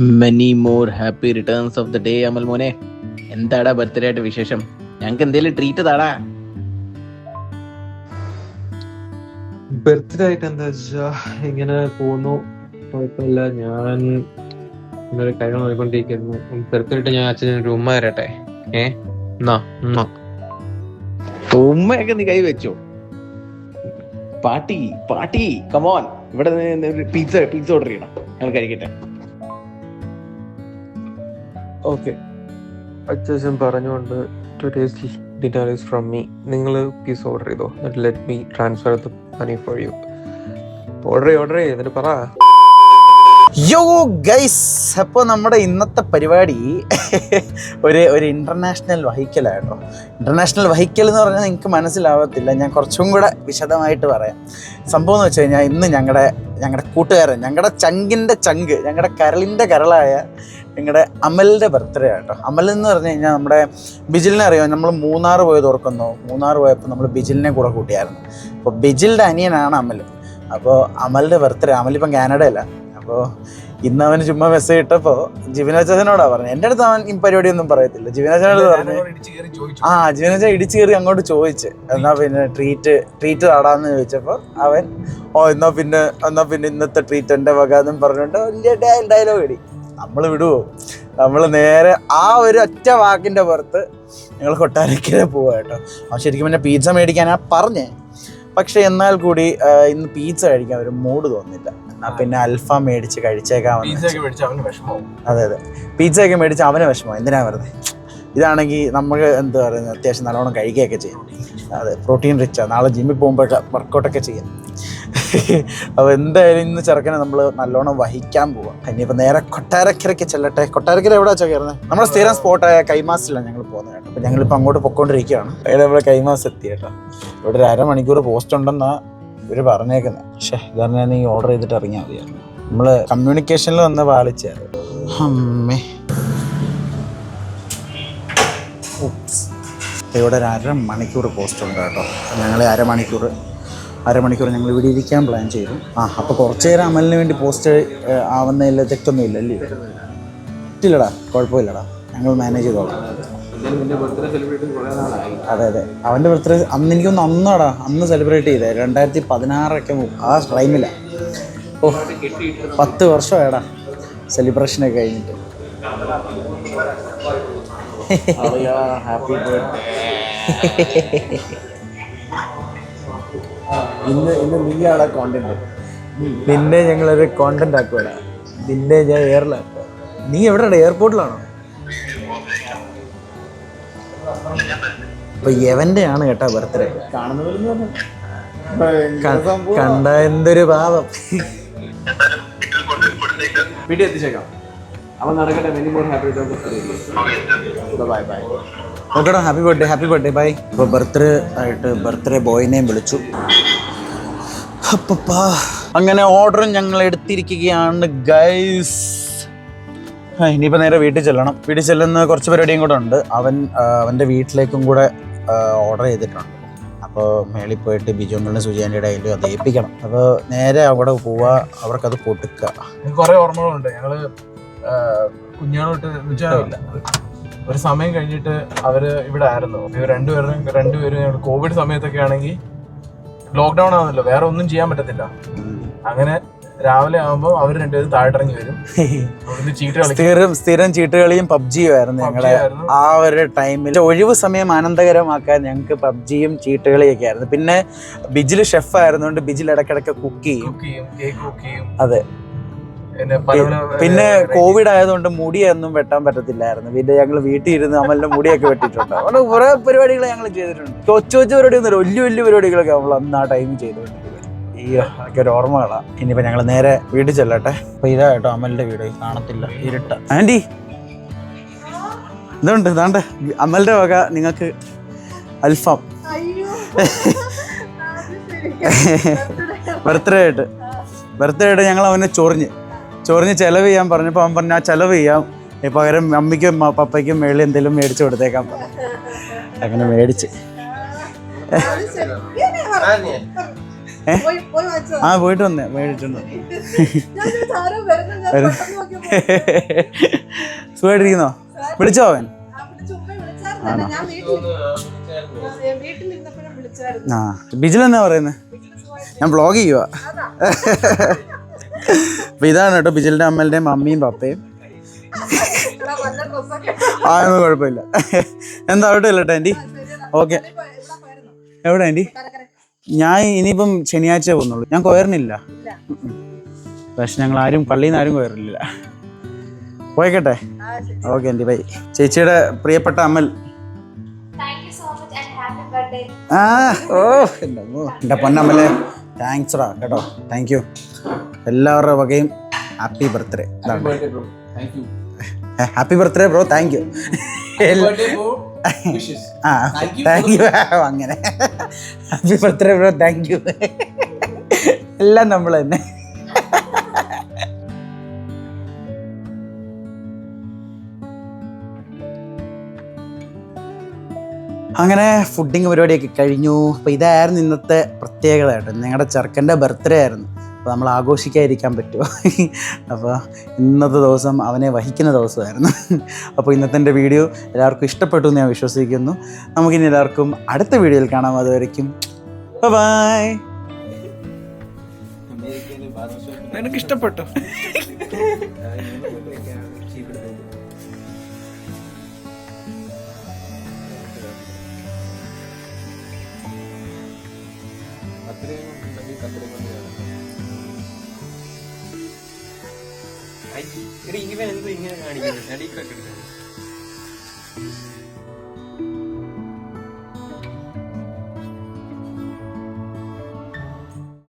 Many more happy returns of the day Amal മോനെ. എന്താടാ birthday ആയിട്ട് വിശേഷം? ഞങ്ങൾക്ക് എന്തെങ്കിലും ട്രീറ്റ് താടാ. ബർത്ത്ഡേ ആയിട്ട് എന്താ വെച്ചാ ഇങ്ങനെ പോകുന്നു കുഴപ്പമില്ല ഞാൻ ഇന്നൊരു കാര്യം നോക്കിക്കൊണ്ടിരിക്കുന്നു. ബർത്ത്ഡേ ആയിട്ട് ഞാൻ അച്ഛൻ ഒരു ഉമ്മ തരട്ടെ? ഏ? ഉമ്മയൊക്കെ നീ കൈ വെച്ചോ? പാട്ടി പാട്ടി കമോൻ ഇവിടെ പിസ്സ പിസ്സ ഓർഡർ ചെയ്യണം. ഞങ്ങൾ കഴിക്കട്ടെ. ഓക്കെ അച്ഛൻ പറഞ്ഞുകൊണ്ട് today's dinner is from me നിങ്ങൾ പീസ് ഓർഡർ ചെയ്തോ? എന്നിട്ട് let me transfer the money for you order ചെയ്യ് ഓർഡർ ചെയ്യ്. എന്നിട്ട് പറ. യോ ഗൈസ് അപ്പോൾ നമ്മുടെ ഇന്നത്തെ പരിപാടി ഒരു ഒരു ഇന്റർനാഷണൽ വഹിക്കലായിട്ടോ ഇന്റർനാഷണൽ വഹിക്കൽ എന്ന് പറഞ്ഞാൽ നിങ്ങൾക്ക് മനസ്സിലാവത്തില്ല. ഞാൻ കുറച്ചും കൂടെ വിശദമായിട്ട് പറയാം. സംഭവം എന്ന് വെച്ച് കഴിഞ്ഞാൽ ഇന്ന് ഞങ്ങളുടെ ഞങ്ങളുടെ കൂട്ടുകാരൻ ഞങ്ങളുടെ ചങ്കിന്റെ ചങ്ക് ഞങ്ങളുടെ കരളിന്റെ കരളായ ഞങ്ങളുടെ അമലിന്റെ ബർത്ത്ഡേ ആട്ടോ അമൽ എന്ന് പറഞ്ഞു കഴിഞ്ഞാൽ നമ്മുടെ ബിജിലിനെ അറിയാം? നമ്മൾ മൂന്നാർ പോയത് ഓർക്കുന്നു? മൂന്നാർ പോയപ്പോൾ നമ്മൾ ബിജിലിനെ കൂടെ കൂട്ടിയായിരുന്നു. അപ്പോൾ ബിജിലിന്റെ അനിയനാണ് അമൽ. അപ്പോൾ അമലിന്റെ ബർത്ത്ഡേ അമലിപ്പം കാനഡയല്ല. അപ്പോൾ ഇന്ന് അവന് ചുമ്മാ മെസ്സേജ് ഇട്ടപ്പോൾ ജീവനച്ചനോടാണ് പറഞ്ഞത് എന്റെ അടുത്ത് അവൻ ഈ പരിപാടിയൊന്നും പറയത്തില്ല. ജീവനച്ചനോട് പറഞ്ഞു ആ ജീവനച്ച ഇടിച്ചു കയറി അങ്ങോട്ട് ചോദിച്ച്. എന്നാൽ പിന്നെ ട്രീറ്റ് ട്രീറ്റ് താടാന്ന് ചോദിച്ചപ്പോൾ അവൻ ഓ എന്നാൽ പിന്നെ എന്നാൽ പിന്നെ ഇന്നത്തെ ട്രീറ്റ് എന്റെ വക എന്നും പറഞ്ഞുകൊണ്ട് വലിയ ഡയലോഗ് ഇടി. നമ്മൾ വിടുവോ നമ്മൾ നേരെ ആ ഒരു ഒറ്റ വാക്കിന്റെ പുറത്ത് ഞങ്ങൾ കൊട്ടാരക്കര പോവാ കേട്ടോ. അവൻ ശരിക്കും പിന്നെ പിസ്സ മേടിക്കാനാ പറഞ്ഞേ. പക്ഷേ എന്നാൽ കൂടി ഇന്ന് പിസ്സ കഴിക്കാൻ ഒരു മൂഡ് തോന്നില്ല. എന്നാൽ പിന്നെ അൽഫാം മേടിച്ച് കഴിച്ചേക്കാമെന്ന് അതെ അതെ. പിസ്സ ഒക്കെ മേടിച്ച് അവന് വിഷമം എന്തിനാ വെറുതെ? ഇതാണെങ്കിൽ നമുക്ക് എന്താ പറയുന്നത് അത്യാവശ്യം നല്ലോണം കഴിക്കുകയൊക്കെ ചെയ്യാം. അതെ പ്രോട്ടീൻ റിച്ചാണ് നാളെ ജിമ്മിൽ പോകുമ്പോഴൊക്കെ വർക്കൗട്ടൊക്കെ ചെയ്യാം. അപ്പോൾ എന്തായാലും ഇന്ന് ചെറുക്കനെ നമ്മൾ നല്ലോണം വഹിക്കാൻ പോവാം. ഇനിയിപ്പോൾ നേരെ കൊട്ടാരക്കരയ്ക്ക് ചെല്ലട്ടെ. കൊട്ടാരക്കര എവിടെ വെച്ചാൽ കയറുന്നത് നമ്മുടെ സ്ഥിരം സ്പോട്ടായ കൈമാസിലാണ് ഞങ്ങൾ പോകുന്നത് കേട്ടോ. അപ്പോൾ ഞങ്ങളിപ്പോൾ അങ്ങോട്ട് പൊക്കോണ്ടിരിക്കുകയാണ് അതിൽ നമ്മൾ കൈമാസ് എത്തി കേട്ടോ. ഇവിടെ ഒരു അരമണിക്കൂർ പോസ്റ്റ് ഉണ്ടെന്നാ ഇവർ പറഞ്ഞേക്കുന്നത് പക്ഷേ ഇതാണ് നീ ഓർഡർ ചെയ്തിട്ട് ഇറങ്ങിയാൽ മതിയായിരുന്നു നമ്മൾ കമ്മ്യൂണിക്കേഷനിൽ വന്ന് പാളിച്ചാണ് അമ്മേ. ഇവിടെ ഒരു അരമണിക്കൂർ പോസ്റ്റ് ഉണ്ട് കേട്ടോ. ഞങ്ങൾ അരമണിക്കൂർ അരമണിക്കൂർ ഞങ്ങൾ ഇവിടെ ഇരിക്കാൻ പ്ലാൻ ചെയ്തു. ആ അപ്പോൾ കുറച്ച് നേരം അമലിന് വേണ്ടി പോസ്റ്റ് ആവുന്നതിൽ തെറ്റൊന്നും ഇല്ല അല്ലേ? ഇല്ലടാ കുഴപ്പമില്ലടാ. ഞങ്ങൾ മാനേജ് ചെയ്തോളാം. അതെ അതെ. അവന്റെ ബർത്ത്ഡേ അന്ന് എനിക്കൊന്ന് അന്നാടാ അന്ന് സെലിബ്രേറ്റ് ചെയ്തേ. രണ്ടായിരത്തി പതിനാറൊക്കെ ആ ടൈമിലാണ് ഓ പത്ത് വർഷമായടാ സെലിബ്രേഷനൊക്കെ കഴിഞ്ഞിട്ട്. ഹാപ്പി ബർത്ത്ഡേ ഇന്ന് ഇന്ന് നീയാണ് കോണ്ടന്റ് നിന്നെ ഞങ്ങളൊരു കോണ്ടന്റ് ആക്കുവാടാ. നിന്നെ ഞാൻ എയറിലാക്കുക നീ എവിടെയാണ് എയർപോർട്ടിലാണോ അപ്പൊ യവന്റെ ആണ് കേട്ടാ ബർത്ത്ഡേ കണ്ട എന്തൊരു പാപം വീട്ടിൽ എത്തിച്ചേക്കാം. അവൻ നടക്കട്ടെ. Many more happy returns bye bye ഓക്കെടാ happy birthday happy birthday bye ഇപ്പൊ ബർത്ത്ഡേ ആയിട്ട് ബർത്ത്ഡേ ബോയിനെയും വിളിച്ചു. അങ്ങനെ ഓർഡറും ഞങ്ങൾ എടുത്തിരിക്കുകയാണ് ഗൈസ് ഇനിയിപ്പോൾ നേരെ വീട്ടിൽ ചെല്ലണം. വീട്ടിൽ ചെല്ലുന്ന കുറച്ച് പരിപാടിയും കൂടെ ഉണ്ട്. അവൻ അവന്റെ വീട്ടിലേക്കും കൂടെ ഓർഡർ ചെയ്തിട്ടുണ്ട്. അപ്പോൾ മേളിൽ പോയിട്ട് ബിജുങ്ങളുടെ സുജാന്റെ ഡയലും അത് ഏൽപ്പിക്കണം. അപ്പോൾ നേരെ അവിടെ പോവുക അവർക്കത് പൊട്ടുക്കുക കുറേ ഓർമ്മകളുണ്ട് ഞങ്ങൾ നിശ്ചയമില്ല ഒരു സമയം കഴിഞ്ഞിട്ട് അവർ ഇവിടെ ആയിരുന്നു. രണ്ടുപേരും രണ്ടുപേരും കോവിഡ് സമയത്തൊക്കെ ആണെങ്കിൽ ലോക്ക്ഡൌൺ ആണല്ലോ വേറെ ഒന്നും ചെയ്യാൻ പറ്റത്തില്ല. അങ്ങനെ രാവിലെ ആകുമ്പോൾ അവർ രണ്ടുപേരും താഴെട്ടിറങ്ങി വരും. സ്ഥിരം സ്ഥിരം ചീട്ടുകളിയും പബ്ജിയും ആയിരുന്നു ഞങ്ങളെ. ആ ഒരു ടൈമിൽ ഒഴിവ് സമയം ആനന്ദകരമാക്കാൻ ഞങ്ങൾക്ക് പബ്ജിയും ചീട്ടുകളിയൊക്കെ ആയിരുന്നു. പിന്നെ ബിജിൽ ഷെഫ് ആയിരുന്നുകൊണ്ട് ബിജിൽ ഇടക്കിടക്ക് കുക്ക് ചെയ്യും. അതെ. പിന്നെ കോവിഡ് ആയതുകൊണ്ട് മുടിയൊന്നും വെട്ടാൻ പറ്റത്തില്ലായിരുന്നു. പിന്നെ ഞങ്ങൾ വീട്ടിൽ ഇരുന്ന് അമലിന്റെ മുടിയൊക്കെ വെട്ടിയിട്ടുണ്ട്. അതുകൊണ്ട് കുറെ പരിപാടികൾ ഞങ്ങൾ ചെയ്തിട്ടുണ്ട്. കൊച്ചു കൊച്ചു പരിപാടി ഒന്നും വലിയ വലിയ പരിപാടികളൊക്കെ നമ്മൾ അന്ന് ആ ടൈമിൽ ചെയ്തിട്ടുണ്ട് ഈ ഒക്കെ ഒരു ഓർമ്മകളാണ് ഇനിയിപ്പോൾ ഞങ്ങൾ നേരെ വീട്ടിൽ ചെല്ലട്ടെ. അപ്പോൾ ഇതാ കേട്ടോ അമലിന്റെ വീട് കാണത്തില്ല ഇരുട്ട. ആന്റി ഇതുണ്ട് ഇതാണ്ട്. അമലിന്റെ വക നിങ്ങൾക്ക് അൽഫാം. ബർത്ത്ഡേ ആയിട്ട്. ബർത്ത്ഡേ ആയിട്ട് ഞങ്ങൾ അവനെ ചൊറിഞ്ഞ്. ചൊറിഞ്ഞ് ചിലവ് ചെയ്യാൻ പറഞ്ഞപ്പോൾ അവൻ പറഞ്ഞാൽ ചിലവ് ചെയ്യാം. പകരം അമ്മയ്ക്കും പപ്പയ്ക്കും മേളിൽ എന്തെങ്കിലും മേടിച്ചു കൊടുത്തേക്കാൻ പറഞ്ഞു അങ്ങനെ മേടിച്ച്. ആ പോയിട്ട് വന്നേ മേടിച്ചിട്ടുണ്ട് സുഖമായിട്ടിരിക്കുന്നോ വിളിച്ചോ അവൻ ആ വിളിച്ചു, ഉപ്പയെ വിളിച്ചായിരുന്നല്ലോ. ഞാൻ വീട്ടിൽ ഞാൻ വിളിച്ചായിരുന്നു ആ ബിജിൽ എന്നാ പറയുന്നത് ഞാൻ ബ്ലോഗ് ചെയ്യുക അപ്പൊ ഇതാണ് കേട്ടോ ബിജലിന്റെ അമ്മയുടെയും അമ്മയും പപ്പയും. ആ ഒന്നും കുഴപ്പമില്ല. എന്താ അവിടെ ഇല്ല ആന്റി ഓക്കെ. എവിടെ ആന്റി? ഞാൻ ഇനിയിപ്പം ശനിയാഴ്ച പോകുന്നുള്ളൂ. ഞാൻ കൊയറിനില്ല. പക്ഷെ ഞങ്ങൾ ആരും പള്ളിയിൽ നിന്ന് ആരും കൊയറില്ല. പോയിക്കട്ടെ. Okay aunty bye. ചേച്ചിയുടെ പ്രിയപ്പെട്ട അമൽ. ആ ഓ. എന്റെ പൊന്നമ്മലെ താങ്ക്സ് ഡാ കേട്ടോ. Thank you. എല്ലാവരുടെ വകയും happy birthday. Happy birthday bro thank you ആ താങ്ക് യു അങ്ങനെ. Happy birthday bro thank you എല്ലാം നമ്മൾ തന്നെ. അങ്ങനെ ഫുഡിങ് പരിപാടിയൊക്കെ കഴിഞ്ഞു. അപ്പോൾ ഇതായിരുന്നു ഇന്നത്തെ പ്രത്യേകത കേട്ടോ ഞങ്ങളുടെ ചെറുക്കന്റെ ബർത്ത്ഡേ ആയിരുന്നു. അപ്പോൾ നമ്മൾ ആഘോഷിക്കാതിരിക്കാൻ പറ്റുമോ? അപ്പോൾ ഇന്നത്തെ ദിവസം അവനെ വഹിക്കുന്ന ദിവസമായിരുന്നു. അപ്പോൾ ഇന്നത്തെ എന്റെ വീഡിയോ എല്ലാവർക്കും ഇഷ്ടപ്പെട്ടു എന്ന് ഞാൻ വിശ്വസിക്കുന്നു. നമുക്കിനി എല്ലാവർക്കും അടുത്ത വീഡിയോയിൽ കാണാം. അതുവരയ്ക്കും ബായ് നിനക്ക് ഇഷ്ടപ്പെട്ടു ഇവൻ എന്ത് ഇങ്ങനെ കാണിക്കുന്നത്